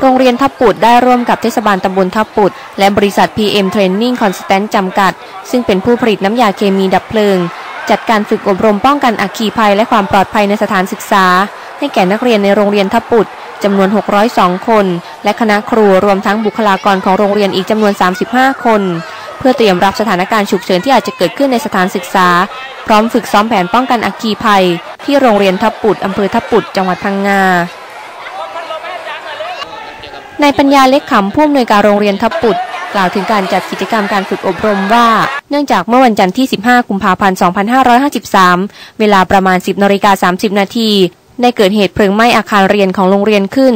โรงเรียนทับปุดได้ร่วมกับเทศบาลตำบลทับปุด และบริษัท PM Training Constant จำกัด ซึ่งเป็นผู้ผลิตน้ำยาเคมีดับเพลิง จัดการฝึกอบรมป้องกันอัคคีภัยและความปลอดภัยในสถานศึกษา ให้แก่นักเรียนในโรงเรียนทับปุดจำนวน 602 คน และคณะครูรวมทั้งบุคลากรของโรงเรียนอีกจำนวน 35 คน เพื่อเตรียมรับสถานการณ์ฉุกเฉินที่อาจจะเกิดขึ้นในสถานศึกษา พร้อมฝึกซ้อมแผนป้องกันอัคคีภัย ที่โรงเรียนทับปุดอำเภอทับปุดจังหวัดพังงา ในปัญญาเล็กขำผู้อำนวยการโรงเรียนทับปุดกล่าวถึงการจัดกิจกรรมการฝึกอบรมว่า เนื่องจากเมื่อวันจันทร์ที่ 15 กุมภาพันธ์ 2553 เวลาประมาณ 10นาฬิกา30 นาทีได้เกิดเหตุเพลิงไหม้อาคารเรียนของโรงเรียนขึ้น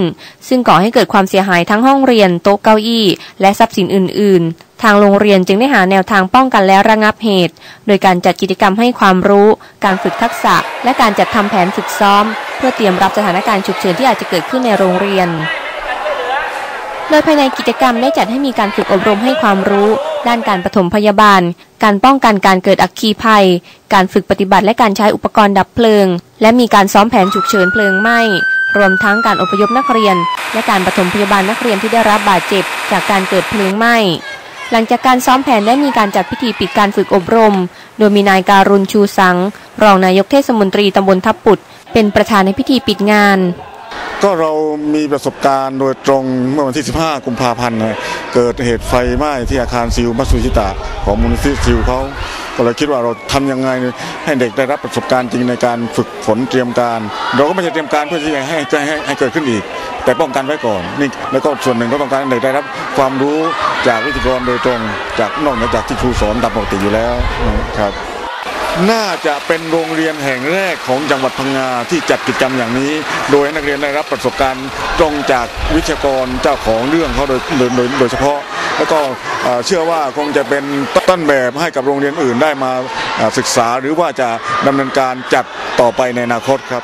ซึ่งก่อให้เกิดความเสียหายทั้งห้องเรียน โต๊ะเก้าอี้ และทรัพย์สินอื่น ๆ ทางโรงเรียนจึงได้หาแนวทางป้องกันและระงับเหตุ โดยการจัดกิจกรรมให้ความรู้ การฝึกทักษะ และการจัดทำแผนฝึกซ้อม เพื่อเตรียมรับสถานการณ์ฉุกเฉินที่อาจจะเกิดขึ้นในโรงเรียน โดยภายในกิจกรรมได้จัดให้มีการฝึกอบรมให้ความรู้ ด้านการปฐมพยาบาล การป้องกันการเกิดอัคคีภัย การฝึกปฏิบัติและการใช้อุปกรณ์ดับเพลิง และมีการซ้อมแผนฉุกเฉินเพลิงไหม้รวมทั้งการอพยพนักเรียน และการปฐมพยาบาลนักเรียนที่ได้รับบาดเจ็บ จากการเกิดเพลิงไหม้หลังจากการซ้อมแผนได้มีการจัดพิธีปิดการฝึกอบรม โดยมีนายการุณชูสัง รองนายกเทศมนตรีตำบลทับปุดเป็นประธานในพิธีปิดงาน ก็เรามีประสบการณ์โดยตรงเมื่อวันที่ 15 กุมภาพันธ์นะเกิดเหตุไฟไหม้ที่อาคารซิลมัสุชิตะของมูลนิธิซิลเขาก็เลยคิดว่าเราทำยังไงให้เด็กได้รับประสบการณ์จริงในการฝึกฝนเตรียมการ เราก็ไม่ใช่เตรียมการเพื่อที่จะให้ให้ให้ให้เกิดขึ้นอีก แต่ป้องกันไว้ก่อนนี่แล้วก็ส่วนหนึ่งก็ต้องการให้เด็กได้รับความรู้จากวิทยากรโดยตรง จากนอกเหนือจากที่ครูสอนตามปกติอยู่แล้วครับ น่าจะเป็นโรงเรียนแห่งแรกของจังหวัดพังงาที่จัดกิจกรรมอย่างนี้ โดยให้นักเรียนได้รับประสบการณ์ตรงจากวิทยากรเจ้าของเรื่องเขาโดยโดยโดยโดยเฉพาะ แล้วก็เชื่อว่าคงจะเป็นต้นแบบให้กับโรงเรียนอื่นได้มาศึกษาหรือว่าจะดำเนินการจัดต่อไปในอนาคตครับ